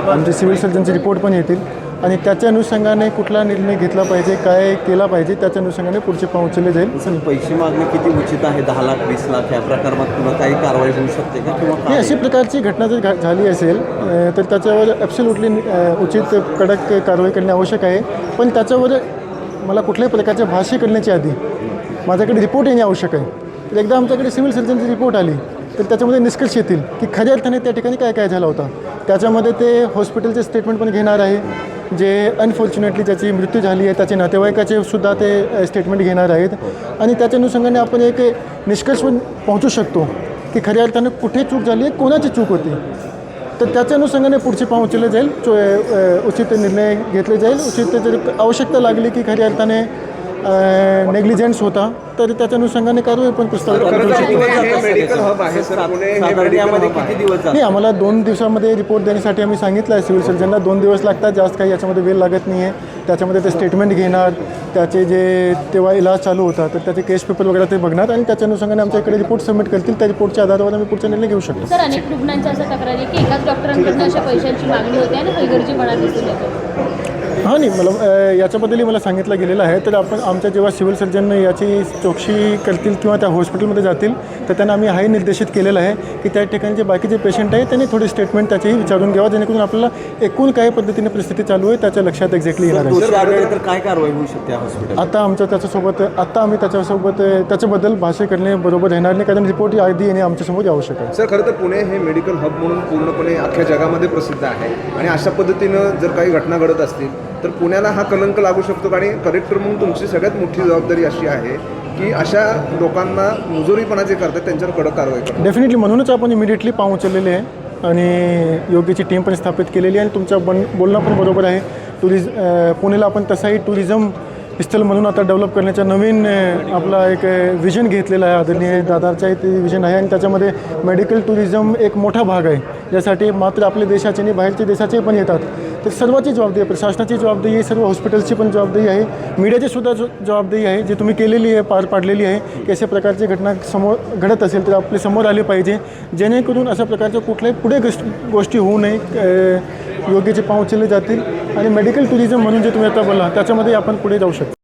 आमचे civil सर्जनचे report पण येतील. आणि त्याच्या अनुषंगाने कुठला निर्णय घेतला पाहिजे काय केला पाहिजे त्याच्या अनुषंगाने पुढचे पाऊल उचलले जाईल. पैसे मागणे किती उचित आहे? दहा लाख वीस लाख या प्रकारात पुन्हा काही कारवाई होऊ शकते का किंवा? अशी प्रकारची घटना जर घा- झाली असेल तर त्याच्यावर ॲब्सोल्युटली उचित कडक कारवाई करणे आवश्यक आहे. पण त्याच्यावर मला कुठल्याही प्रकारचे भाष्य करण्याच्या आधी माझ्याकडे रिपोर्ट येणे आवश्यक आहे. एकदा आमच्याकडे सिव्हिल सर्जनची रिपोर्ट आली तर त्याच्यामध्ये निष्कर्ष येतील की खऱ्या अर्थाने त्या ठिकाणी काय काय झालं होतं. त्याच्यामध्ये ते हॉस्पिटलचे स्टेटमेंट पण घेणार आहे. जे अनफॉर्च्युनेटली त्याची मृत्यू झाली आहे त्याचे नातेवाईकाचे सुद्धा ते स्टेटमेंट घेणार आहेत. आणि त्याच्या अनुषंगाने आपण एक निष्कर्ष पण पोहोचू शकतो की खऱ्या अर्थानं कुठे चूक झाली आहे कोणाची चूक होती. तर त्याच्या अनुषंगाने पुढचे पाऊल उचलले जाईल. चो उचित निर्णय घेतले जाईल. उचित जर आवश्यकता लागली की खऱ्या अर्थाने नेग्लिजन्स होता तर त्याच्या अनुषंगाने कारवाई पण जातात? नाही आम्हाला दोन दिवसामध्ये रिपोर्ट देण्यासाठी आम्ही सांगितलं आहे सिव्हिल सर्जनला दोन दिवस लागतात जास्त काही याच्यामध्ये वेळ लागत नाही आहे त्याच्यामध्ये ते स्टेटमेंट घेणार त्याचे जे तेव्हा इलाज चालू होता तर त्याचे केस पेपर वगैरे ते बघणार आणि त्याच्या अनुषंगाने आमच्या इकडे रिपोर्ट सबमिट करतील. त्या रिपोर्टच्या आधारावर आम्ही पुढचा निर्णय घेऊ शकतो. सर अनेक रुग्णांच्या असं तक्रार आहे की एकाच डॉक्टरांकडनं अशा पैशांची मागणी होते आणि हलगर्जीपणा दिसून येतो. हां नाही मला याच्याबद्दलही मला सांगितलं गेलेलं आहे. तर आपण आमच्या जेव्हा सिव्हिल सर्जन याची चौकशी करतील किंवा त्या हॉस्पिटलमध्ये जातील तर त्यांना आम्ही हाही निर्देशित केलेलं आहे की त्या ठिकाणी जे बाकीचे पेशंट आहेत त्यांनी थोडी स्टेटमेंट त्याचेही विचारून घ्यावा जेणेकरून आपल्याला एकूण काय पद्धतीने परिस्थिती चालू आहे त्याच्या लक्षात एक्झॅक्टली येणार आहे. काय कारवाई होऊ शकते हॉस्पिटल आता आमचं त्याच्यासोबत आता आम्ही त्याच्यासोबत त्याच्याबद्दल भाष्य करणे बरोबर राहणार नाही कारण रिपोर्ट आधी येणे आमच्यासमोर आवश्यक आहे सर खरं तर पुणे हे मेडिकल हब म्हणून पूर्णपणे अख्ख्या जगामध्ये प्रसिद्ध आहे. आणि अशा पद्धतीनं जर काही घटना घडत असतील तर पुण्याला हा कलंक लागू शकतो आणि कलेक्टर म्हणून तुमची सगळ्यात मोठी जबाबदारी अशी आहे की अशा लोकांना मुजोरीपणा जे करतात त्यांच्यावर कडक कारवाई करतात डेफिनेटली म्हणूनच आपण इमिडिएटली पाहून उचललेले आहे आणि योग्यची टीम पण स्थापित केलेली आहे आणि तुमचं बन बोलणं पण बरोबर आहे. टुरिज पुण्याला आपण तसाही टुरिझम स्थल म्हणून आता डेव्हलप करण्याचा नवीन आपला एक विजन घेतलेला आहे. आदरणीय दादारचा ते विजन आहे आणि त्याच्यामध्ये मेडिकल टुरिझम एक मोठा भाग आहे. यासाठी मात्र आपल्या देशाचे आणि बाहेरच्या देशाचे पण येतात. तर सर्वाची जबाबदारी आहे प्रशासनाची जबाबदारी आहे सर्व हॉस्पिटलची पण जबाबदारी आहे मीडियाची सुद्धा जो- जबाबदारी आहे जी तुम्ही केलेली आहे पार पाडलेली आहे की अशा प्रकारची घटना समोर घडत असेल तर आपले समोर आले पाहिजे. जेणेकरून अशा प्रकारच्या कुठल्याही पुढे गोष्टी होऊ नये योग्यचे पाऊल उचलले जातील. आणि मेडिकल टुरिझम म्हणून जे तुम्ही आता बोला त्याच्यामध्ये आपण पुढे जाऊ शकतो.